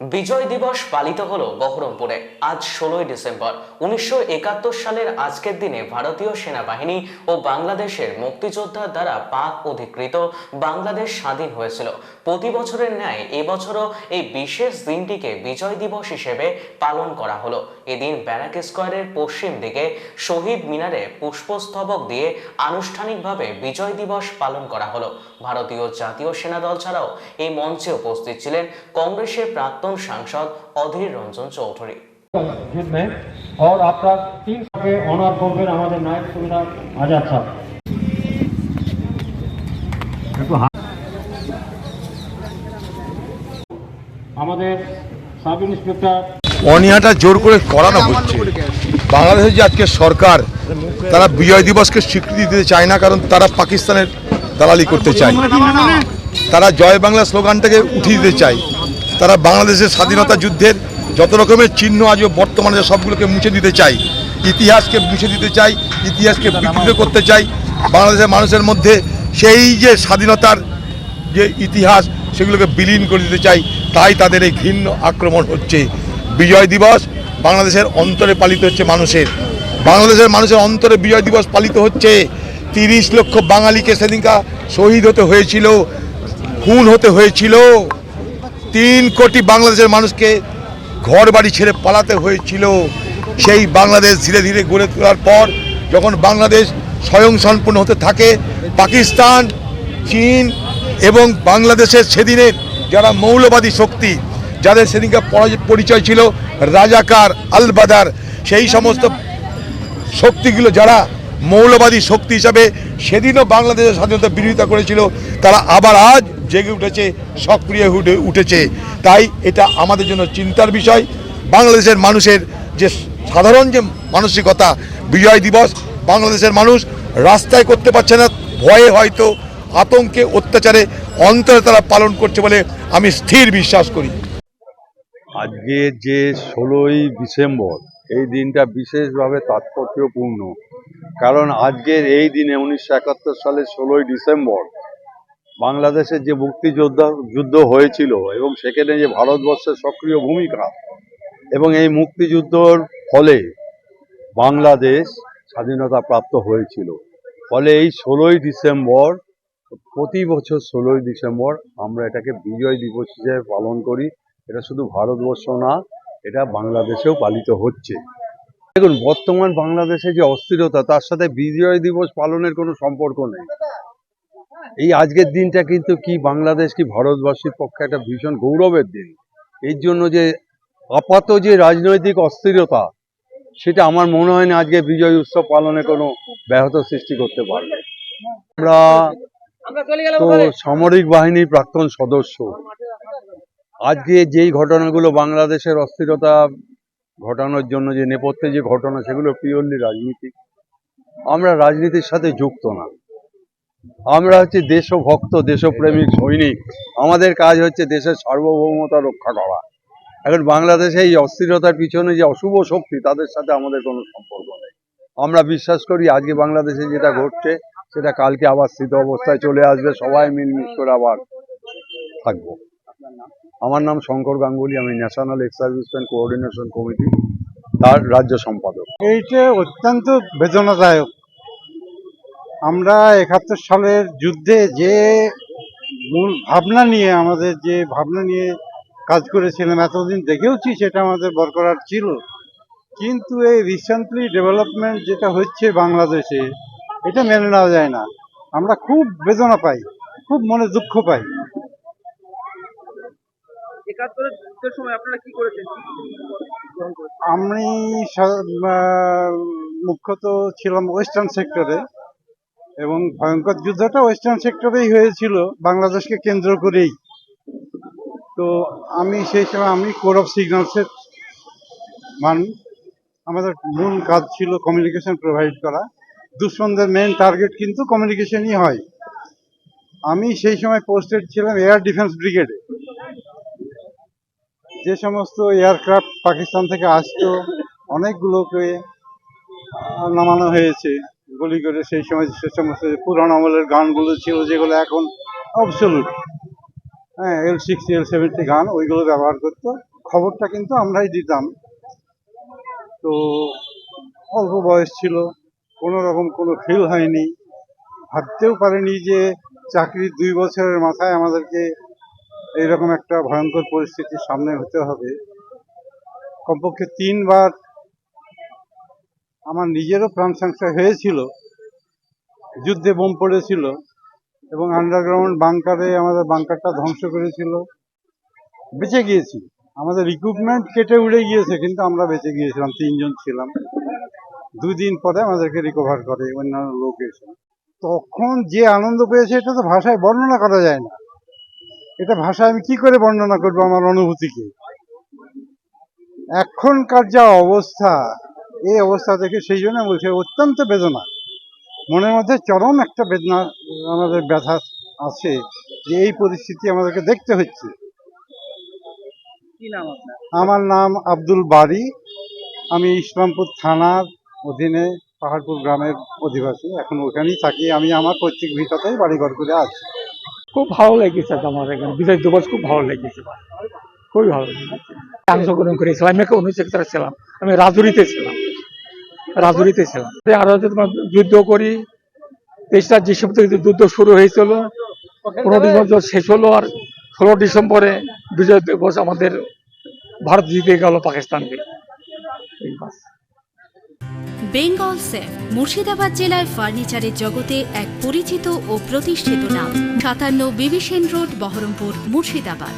বিজয় দিবস পালিত হলো বহরমপুরে। আজ ষোলোই ডিসেম্বর। উনিশশো একাত্তর সালের আজকের দিনে ভারতীয় সেনাবাহিনী ও বাংলাদেশের মুক্তিযোদ্ধার দ্বারা পাক অধিকৃত বাংলাদেশ স্বাধীন হয়েছিল। প্রতি বছরের ন্যায় এবছরও এই বিশেষ দিনটিকে বিজয় দিবস হিসেবে পালন করা হলো। এদিন ব্যারাক স্কোয়ারের পশ্চিম দিকে শহীদ মিনারে পুষ্পস্তবক দিয়ে আনুষ্ঠানিকভাবে বিজয় দিবস পালন করা হলো। ভারতীয় জাতীয় সেনা দল ছাড়াও এই মঞ্চে উপস্থিত ছিলেন কংগ্রেসের প্রাক্তন সাংসদ অধীর রঞ্জন চৌধুরী। और করবেন আমাদের নায়ক সুবিধা আজাদ আমাদের সাব ইন্সপেক্টর জোর করে করানো হচ্ছে বাংলাদেশের যে আজকে সরকার তারা বিজয় দিবসকে স্বীকৃতি দিতে চায় না কারণ তারা পাকিস্তানের দালালি করতে চায়। তারা জয় বাংলা স্লোগানটাকে উঠিয়ে দিতে চায়। তারা বাংলাদেশের স্বাধীনতা যুদ্ধের যত রকমের চিহ্ন আজও বর্তমানে সবগুলোকে মুছে দিতে চায় ইতিহাসকে মুছে দিতে চাই, ইতিহাসকে বিকৃত করতে চাই, বাংলাদেশের মানুষের মধ্যে সেই যে স্বাধীনতার যে ইতিহাস সেগুলোকে বিলীন করে দিতে চাই, তাই তাদের এই ঘৃণ্য আক্রমণ হচ্ছে। বিজয় দিবস বাংলাদেশের অন্তরে পালিত হচ্ছে মানুষের। বাংলাদেশের মানুষের অন্তরে বিজয় দিবস পালিত হচ্ছে। তিরিশ লক্ষ বাঙালিকে সেদিনকা শহীদ হতে হয়েছিল, খুন হতে হয়েছিল। তিন কোটি বাংলাদেশের মানুষকে ঘর বাড়ি ছেড়ে পালাতে হয়েছিল। সেই বাংলাদেশ ধীরে ধীরে গড়ে তোলার পর যখন বাংলাদেশ স্বয়ং সম্পূর্ণ হতে থাকে, পাকিস্তান, চীন এবং বাংলাদেশের সেদিনের যারা মৌলবাদী শক্তি, যাদের সেদিনকার পরিচয় ছিল, রাজাকার, আলবাদার, সেই সমস্ত শক্তিগুলো যারা মৌলবাদী শক্তি হিসাবে সেদিনও বাংলাদেশের স্বাধীনতা বিরোধিতা করেছিল, তারা আবার আজ জেগে উঠেছে, সক্রিয় উঠে উঠেছে। তাই এটা আমাদের জন্য চিন্তার বিষয়। বাংলাদেশের মানুষের যে সাধারণ যে মানসিকতা, বিজয় দিবস, বাংলাদেশের মানুষ রাস্তায় করতে পারছে না, ভয়ে হয়তো আতঙ্কে অত্যাচারে অন্তরে তারা পালন করছে বলে আমি স্থির বিশ্বাস করি। আজকে যে ষোলোই ডিসেম্বর, এই দিনটা বিশেষভাবে তাৎপর্যপূর্ণ। কারণ আজকের এই দিনে উনিশশো সালের ষোলোই ডিসেম্বর বাংলাদেশের যে মুক্তিযোদ্ধা যুদ্ধ হয়েছিল এবং সেখানে যে ভারতবর্ষের সক্রিয় ভূমিকা এবং এই মুক্তিযুদ্ধর ফলে বাংলাদেশ স্বাধীনতা প্রাপ্ত হয়েছিল। ফলে এই ষোলোই ডিসেম্বর, প্রতি বছর ষোলোই ডিসেম্বর আমরা এটাকে বিজয় দিবস হিসেবে পালন করি। এটা শুধু ভারতবর্ষ না, এটা বাংলাদেশেও পালিত হচ্ছে। দেখুন, বর্তমান বাংলাদেশে যে অস্থিরতা, তার সাথে বিজয় দিবস পালনের কোনো সম্পর্ক নেই। এই আজকের দিনটা কিন্তু কি বাংলাদেশ কি ভারতবাসীর পক্ষে একটা ভীষণ গৌরবের দিন। এর জন্য যে আপাত যে রাজনৈতিক অস্থিরতা সেটা আমার মনে হয় না আজকে বিজয় উৎসব পালনে কোনো ব্যাহত সৃষ্টি করতে পারবে। আমরা তো সামরিক বাহিনীর প্রাক্তন সদস্য। আজকে যেই ঘটনাগুলো বাংলাদেশের অস্থিরতা ঘটানোর জন্য যে নেপথ্যে যে ঘটনা সেগুলো পিওরলি রাজনীতি আমরা রাজনীতির সাথে যুক্ত না। আমরা হচ্ছে দেশভক্ত, দেশপ্রেমিক সৈনিক। আমাদের কাজ হচ্ছে দেশের সার্বভৌমতা রক্ষা করা। এখন বাংলাদেশে এই অস্থিরতার পিছনে যে অশুভ শক্তি, তাদের সাথে আমাদের কোনো সম্পর্ক নেই। আমরা বিশ্বাস করি আজকে বাংলাদেশে যেটা ঘটছে, সেটা কালকে আবার স্থিত অবস্থায় চলে আসবে, সবাই মিলমিশ করে আবার থাকব। আমার নাম শঙ্কর গাঙ্গুলি, আমি ন্যাশনাল এক্স কোঅর্ডিনেশন কমিটি তার রাজ্য সম্পাদক। এইটা অত্যন্ত বেদনাদায়ক। আমরা একাত্তর সালের যুদ্ধে যে মূল ভাবনা নিয়ে আমাদের যে ভাবনা নিয়ে কাজ করেছিলাম এতদিন দেখেওছি সেটা আমাদের বরকরার ছিল। কিন্তু এই রিসেন্টলি ডেভেলপমেন্ট যেটা হচ্ছে বাংলাদেশে এটা মেনে নেওয়া যায় না। আমরা খুব বেদনা পাই খুব মনে দুঃখ পাই? আমি মুখ্যত ছিলাম ওয়েস্টার্ন সেক্টরে এবং ভয়ঙ্কর যুদ্ধটা ওয়েস্টার্ন সেক্টরেই হয়েছিল, বাংলাদেশকে কেন্দ্র করেই। তো আমি সেই সময় আমি কোড অফ সিগন্যালসের মান, আমাদের মূল কাজ ছিল কমিউনিকেশন প্রোভাইড করা। দুশ্মনদের মেন টার্গেট কিন্তু কমিউনিকেশনই হয়। আমি সেই সময় পোস্টেড ছিলাম এয়ার ডিফেন্স ব্রিগেডে যে সমস্ত এয়ারক্রাফট পাকিস্তান থেকে আসতো, অনেকগুলোকে নামানো হয়েছে। গুলি করে সেই সময় সে সমস্ত পুরানো আমলের গানগুলো ছিল, যেগুলো এখন অবসলুট হ্যাঁ এল সিক্সটি এল সেভেন্টি গান, ওইগুলো ব্যবহার করতো। খবরটা কিন্তু আমরাই দিতাম। তো অল্প বয়স ছিল, কোনো রকম কোনো ফিল হয়নি। ভাবতেও পারিনি যে চাকরির দুই বছরের মাথায় আমাদেরকে এইরকম একটা ভয়ঙ্কর পরিস্থিতির সামনে হতে হবে। কমপক্ষে তিনবার আমার নিজেরও প্রাণ সংশয় হয়েছিল, যুদ্ধে বোম পড়েছিল এবং আন্ডারগ্রাউন্ড বাংকারে আমাদের বাংকারটা ধ্বংস করেছিল। বেঁচে গিয়েছি। আমাদের ইকুইপমেন্ট কেটে উড়ে গিয়েছে, কিন্তু আমরা বেঁচে গিয়েছিলাম, তিনজন ছিলাম। দুদিন পরে আমাদেরকে রিকভার করে অন্যান্য লোক এসে তখন যে আনন্দ পেয়েছে, এটা তো ভাষায় বর্ণনা করা যায় না। এটা ভাষায় আমি কি করে বর্ণনা করব আমার অনুভূতিকে? এখনকার যা অবস্থা এই অবস্থা দেখে সেই জন্য বলছে অত্যন্ত বেদনা। মনের মধ্যে চরম একটা বেদনা আমাদের ব্যথা আছে যে এই পরিস্থিতি আমাদেরকে দেখতে হচ্ছে। কি নাম আপনার? আমার নাম আব্দুল বারি। আমি ইসলামপুর থানার অধীনে পাহাড়পুর গ্রামের অধিবাসী। এখন ওখানেই থাকি। আমি আমার পৈতৃক ভিটাতেই বাড়িঘর করে আছি। খুব ভালো লেগেছে আমার এখানে। বিজয় দিবস খুব ভালো লেগেছে। খুবই ভালো লেগেছে। অংশগ্রহণ করেছিলাম আমি একটা অনুষ্ঠিত ছিলাম আমি রাজুরিতে ছিলাম। রাজুরিতে ছিলাম আরও তোমার যুদ্ধ করি তেইশটা ডিসেম্বর থেকে যুদ্ধ শুরু হয়েছিল পনেরো ডিসেম্বর শেষ হলো আর ষোলো ডিসেম্বরে বিজয় দিবস আমাদের ভারত জিতে গেল পাকিস্তানকে। বেঙ্গল সেফ, মুর্শিদাবাদ জেলায় ফার্নিচারের জগতে এক পরিচিত ও প্রতিষ্ঠিত নাম। সাতান্ন বিবিসেন রোড, বহরমপুর, মুর্শিদাবাদ।